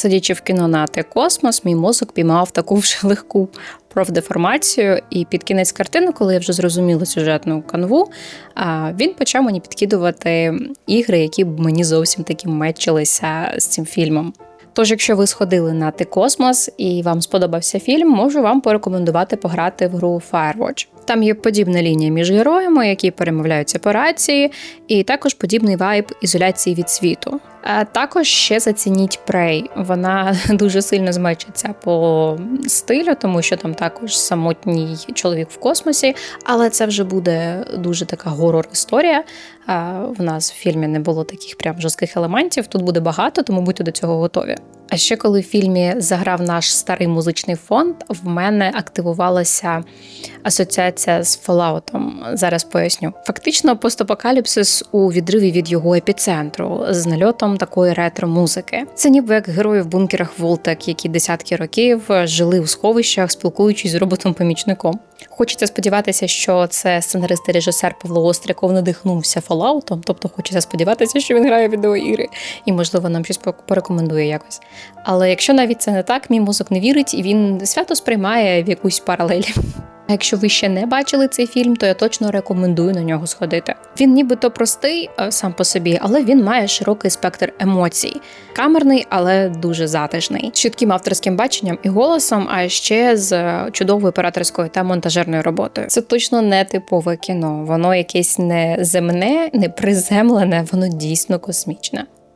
Сидячи в кіно на «Те Космос, мій мозок піймав таку вже легку профдеформацію. І під кінець картини, коли я вже зрозуміла сюжетну канву, він почав мені підкидувати ігри, які б мені зовсім таки мечилися з цим фільмом. Тож, якщо ви сходили на «Ти Космос і вам сподобався фільм, можу вам порекомендувати пограти в гру Firewatch. Там є подібна лінія між героями, які перемовляють сепарації, і також подібний вайб ізоляції від світу. А також ще зацініть Prey. Вона дуже сильно змечиться по стилю, тому що там також самотній чоловік в космосі, але це вже буде дуже така горор історія. В нас в фільмі не було таких прям жорстких елементів. Тут буде багато, тому будьте до цього готові. А ще коли в фільмі заграв наш старий музичний фонд, в мене активувалася асоціація з Fallout. Зараз поясню. Фактично, постапокаліпсис у відриві від його епіцентру з нальотом такої ретро-музики. Це ніби як герої в бункерах Волтек, які десятки років жили у сховищах, спілкуючись з роботом-помічником. Хочеться сподіватися, що це сценарист і режисер Павло Остряков надихнувся Fallout, тобто хочеться сподіватися, що він грає відеоігри, і можливо нам щось порекомендує якось. Але якщо навіть це не так, мій мозок не вірить і він свято сприймає в якусь паралель. А якщо ви ще не бачили цей фільм, то я точно рекомендую на нього сходити. Він нібито простий е, сам по собі, але він має широкий спектр емоцій, камерний, але дуже затишний, з чітким авторським баченням і голосом, а ще з чудовою операторською та монтажерною роботою. Це точно не типове кіно. Воно якесь не земне, не приземлене, воно дійсно космічне.